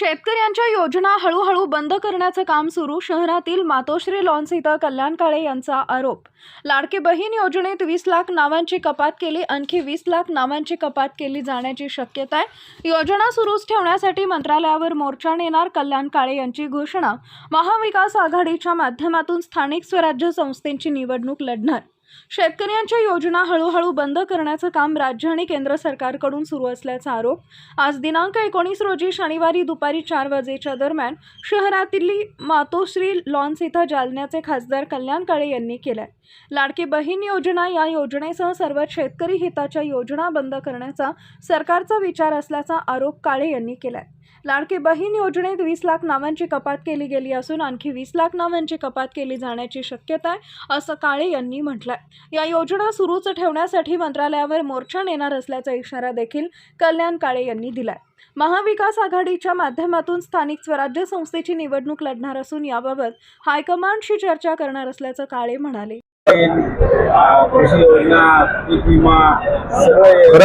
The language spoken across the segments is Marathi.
शेतकऱ्यांच्या योजना हळूहळू बंद करण्याचं काम सुरू. शहरातील मातोश्री लॉन्स इथं कल्याण काळे यांचा आरोप. लाडकी बहीण योजनेत वीस लाख नावांची कपात केली. आणखी वीस लाख नावांची कपात केली जाण्याची शक्यता आहे. योजना सुरूच ठेवण्यासाठी मंत्रालयावर मोर्चा नेणार कल्याण काळे यांची घोषणा. महाविकास आघाडीच्या माध्यमातून स्थानिक स्वराज्य संस्थेची निवडणूक लढणार. शेतकऱ्यांच्या योजना हळूहळू बंद करण्याचं काम राज्य आणि केंद्र सरकारकडून सुरू असल्याचा आरोप. आज दिनांक एकोणीस रोजी शनिवारी दुपारी चार वाजेच्या दरम्यान शहरातील मातोश्री लॉन्स इथं जालन्याचे खासदार कल्याण काळे यांनी केलाय. लाडकी बहीण योजना या योजनेसह सर्व शेतकरी हिताच्या योजना बंद करण्याचा सरकारचा विचार असल्याचा आरोप काळे यांनी केलाय. लाडकी बहीण योजनेत वीस लाख नावांची कपात केली गेली असून आणखी वीस लाख नावांची कपात केली जाण्याची शक्यता आहे असं काळे यांनी म्हटलंय. या योजना सुरूच ठेवण्यासाठी मंत्रालयावर मोर्चा नेणार असल्याचा इशारा देखील कल्याण काळे यांनी दिलाय. महाविकास आघाडीच्या माध्यमातून स्थानिक स्वराज्य संस्थेची निवडणूक लढणार असून याबाबत हायकमांडशी चर्चा करणार असल्याचं काळे म्हणाले. कृषी योजना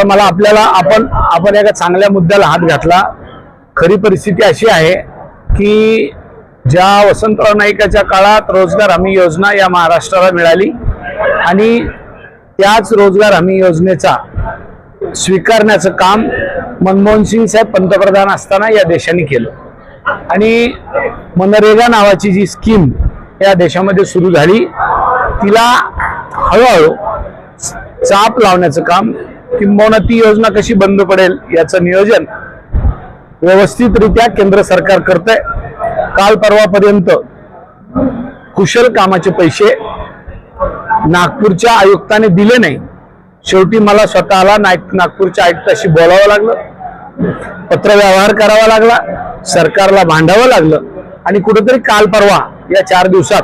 मला आपल्याला आपण आपण एका चांगल्या मुद्द्याला हात घातला. खरी परिस्थिती अशी आहे की ज्या वसंतराव नाईकाच्या काळात रोजगार हमी योजना या महाराष्ट्राला मिळाली आणि त्याच रोजगार हमी योजनेचा स्वीकारण्याचं काम मनमोहन सिंग साहेब पंतप्रधान असताना या देशाने केलं. आणि मनरेगा नावाची जी स्कीम या देशामध्ये सुरू झाली तिला हळूहळू चाप लावण्याचं काम किंबहुना ती योजना कशी बंद पडेल याचं नियोजन व्यवस्थितरित्या केंद्र सरकार करत आहे काल परवापर्यंत कुशल कामाचे पैसे नागपूरच्या आयुक्ताने दिले नाही. शेवटी मला स्वतःला नागपूरच्या आयुक्ताशी बोलावं लागलं. पत्रव्यवहार करावा लागला. सरकारला भांडावं लागलं. आणि कुठेतरी काल परवा या चार दिवसात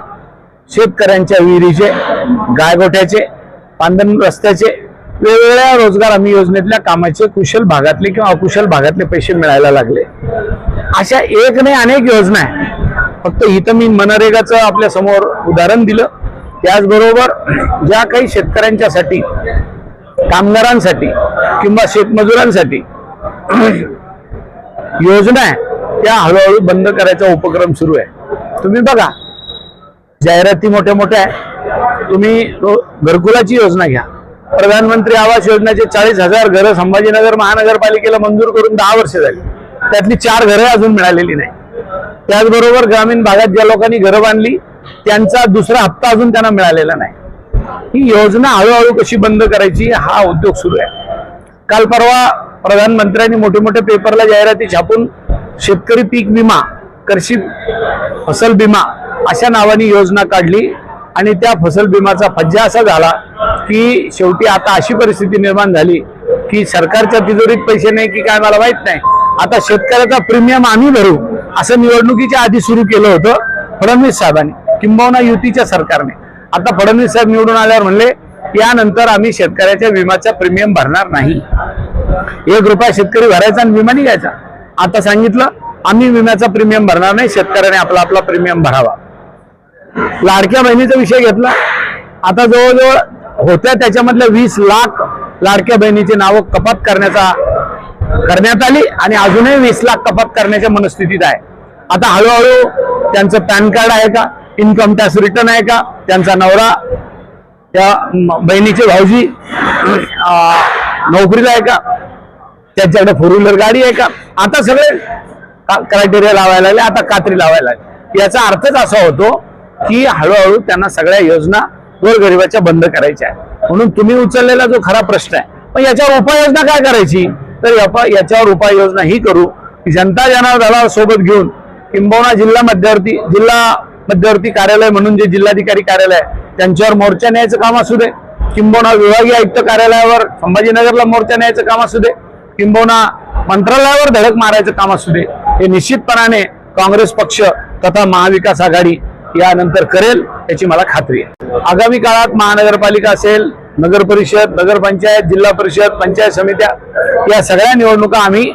शेतकऱ्यांच्या विहिरीचे गायगोठ्याचे पांदन रस्त्याचे वेगवेगळ्या रोजगार हमी योजनेतल्या कामाचे कुशल भागातले किंवा अकुशल भागातले पैसे मिळायला लागले. अशा एक नाही अनेक योजना आहे फक्त इथं मी मनरेगाचं आपल्यासमोर उदाहरण दिलं. त्याचबरोबर ज्या काही शेतकऱ्यांच्यासाठी कामगारांसाठी किंवा शेतमजुरांसाठी योजना आहे त्या हळूहळू बंद करायचा उपक्रम सुरू आहे. तुम्ही बघा जाहिराती मोठ्या मोठ्या आहे तुम्ही घरकुलाची योजना घ्या. प्रधानमंत्री आवास योजनेचे चाळीस हजार घरं संभाजीनगर महानगरपालिकेला मंजूर करून दहा वर्ष झाली. त्यातली चार घरं अजून मिळालेली नाही. त्याचबरोबर ग्रामीण भागात ज्या लोकांनी घरं बांधली त्यांचा दुसरा हप्ता अजून त्यांना मिळालेला नाही. ही योजना हळूहळू कशी बंद करायची हा उद्योग सुरू आहे. काल परवा प्रधानमंत्र्यांनी मोठे मोठे पेपरला जाहिराती छापून शेतकरी पीक विमा कृषी फसल विमा अशा नावाने योजना काढली आणि त्या फसल विमाचा फज्जा असा झाला की शेवटी आता अशी परिस्थिती निर्माण झाली की सरकारच्या तिजोरीत पैसे नाही की काय मला माहीत नाही. आता शेतकऱ्याचा प्रीमियम आम्ही भरू असं निवडणुकीच्या आधी सुरू केलं होतं फडणवीस साहेबांनी किंबहुना युतीच्या सरकारने. आता फडणवीस साहेब निवडून आल्यावर म्हणले यानंतर आम्ही शेतकऱ्याच्या विम्याचा प्रीमियम भरणार नाही. एक रुपया शेतकरी भरायचा आणि विमा निघायचा. आता सांगितलं आम्ही विम्याचा प्रीमियम भरणार नाही शेतकऱ्याने आपला आपला प्रीमियम भरावा. लाडक्या बहिणीचा विषय घेतला. आता जवळजवळ होत्या. त्याच्यामधल्या वीस लाख लाडक्या बहिणीची नावं कपात करण्याचा करण्यात आली आणि अजूनही वीस लाख कपात करण्याच्या मनस्थितीत आहे. आता हळूहळू त्यांचं पॅन कार्ड आहे का? इन्कम टॅक्स रिटर्न आहे का? त्यांचा नवरा त्या बहिणीचे भाऊजी नोकरीला आहे का? त्यांच्याकडे फोर व्हीलर गाडी आहे का? आता सगळे क्रायटेरिया लावायला लागले आता कात्री लावायला लागले. याचा अर्थच असा होतो की हळूहळू त्यांना सगळ्या योजना गोरगरिबाच्या बंद करायच्या आहे म्हणून तुम्ही उचललेला जो खरा प्रश्न आहे पण याच्यावर उपाययोजना काय करायची? तर याच्यावर उपाययोजना ही करू की जनता जनार्दनाला सोबत घेऊन किंबहुना जिल्हा मध्यवर्ती जिल्हा मध्यवर्ती कार्यालय म्हणून जे जिल्हाधिकारी कार्यालय आहे, त्यांच्यावर मोर्चा न्यायचं काम असू दे. किंबहुना विभागीय आयुक्त कार्यालयावर संभाजीनगरला मोर्चा न्यायचं काम असू दे. किंबहुना मंत्रालयावर धडक मारायचं काम असू दे. हे निश्चितपणाने काँग्रेस पक्ष तथा महाविकास आघाडी यानंतर करेल याची मला खात्री आहे. आगामी काळात महानगरपालिका असेल नगर परिषद नगरपंचायत जिल्हा परिषद पंचायत समित्या या सगळ्या निवडणुका आम्ही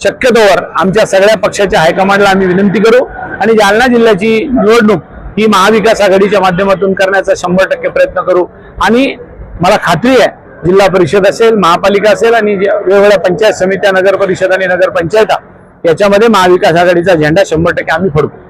शक्यतोवर आमच्या सगळ्या पक्षाच्या हायकमांडला आम्ही विनंती करू आणि जालना जिल्ह्याची निवडणूक ही महाविकास आघाडीच्या माध्यमातून करण्याचा शंभर टक्के प्रयत्न करू. आणि मला खात्री आहे जिल्हा परिषद असेल महापालिका असेल आणि वेगवेगळ्या पंचायत समित्या नगर परिषद आणि नगरपंचायता याच्यामध्ये महाविकास आघाडीचा झेंडा शंभर टक्के आम्ही फडकू